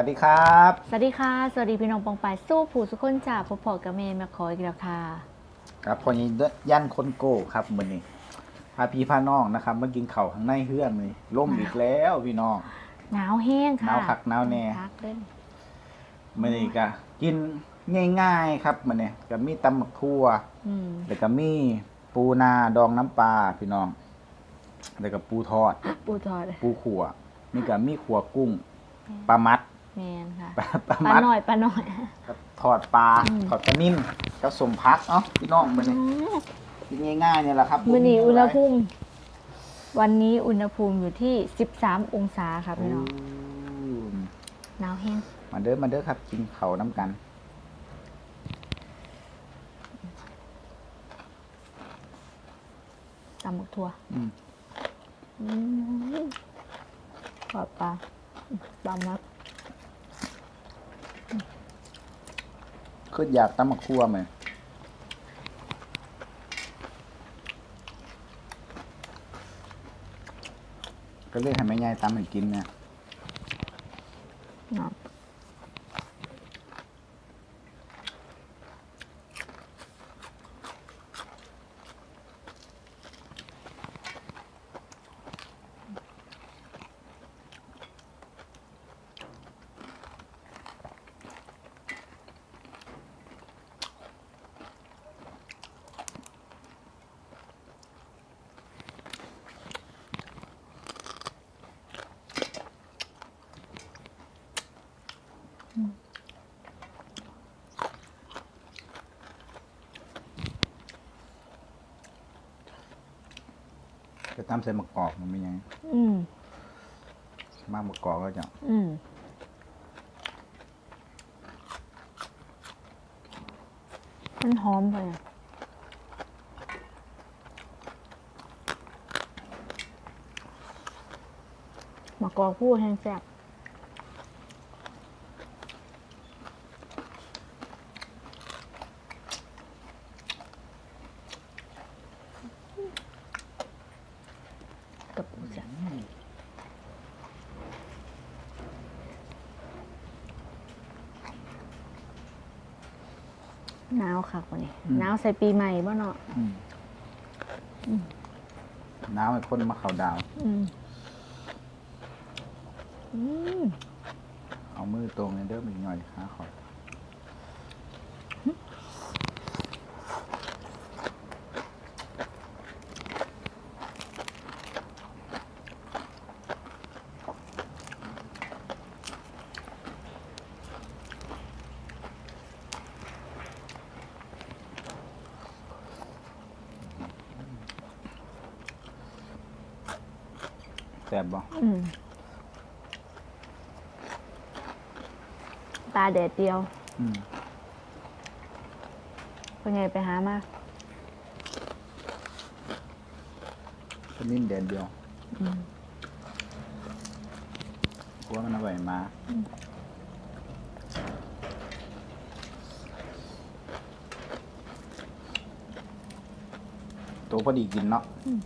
สวัสดีครับ สวัสดีค่ะ สวัสดีพี่น้องปองปายสู้ผู้สุขคนจ่าพบพอกับเมย์มาขออีกแล้วค่ะ ครับพอนี้ยันคนโก้ครับมือนี้พาพี่พาน้องนะครับมากินข้าวข้างในเฮือนเลยล่มอีกแล้วพี่น้อง หนาวแห้งค่ะ หนาวคักหนาวแน่พักเล่นมือนี้ก็กินง่ายๆครับมือนี้ก็มีตำบักทั่วอืมแล้วก็มีปูนาดองน้ำปลาพี่น้อง แล้วก็ปูทอด ปูทอด ปูขัวนี่ก็มีขัวกุ้งปลามัด แมนค่ะปลาปลาปลามัดหน่อยปลาหน่อยกับทอดปลาอืมทอดกระนิ่มกับสมพักเนาะพี่น้องมือนี้กินง่ายๆเนี่ยแหละครับมื่อนี้บ่อุณหไรภูมิวันนี้อุณหภูมิอยู่ที่ 13 องศาค่ะพี่น้องอืมหนาวแห้งมาเด้อมาเด้อครับ กินเขาวน้ำกันตำบักทั่วอืมอืมทอดปลาปลามัด คืออยากตำมะคั่วไหมก็เลยให้แม่ยายตำให้กินเนี่ย เนาะ จะตำใส่มะกอกมันเป็นยังอืมมากมะกอกก็จะ อืมมันหอมไปอะมะกอกพูดแห้งแซ่บกับปูจ้ะ หนาวค่ะวันนี้หนาวใส่ปีใหม่บ่เนาะอืมอืมน้ำให้คนมาเขาดาว อืมอืมเอามือตรงในเด้อมีหน่อยขาขอ แซ่บบ่อืมตาแดดเดียวอืมเป็นไงไปหามาก็นิ่มแดนเดียวอืมเพราะว่ามันอร่อยมาตัวพอดีกินเนาะอืม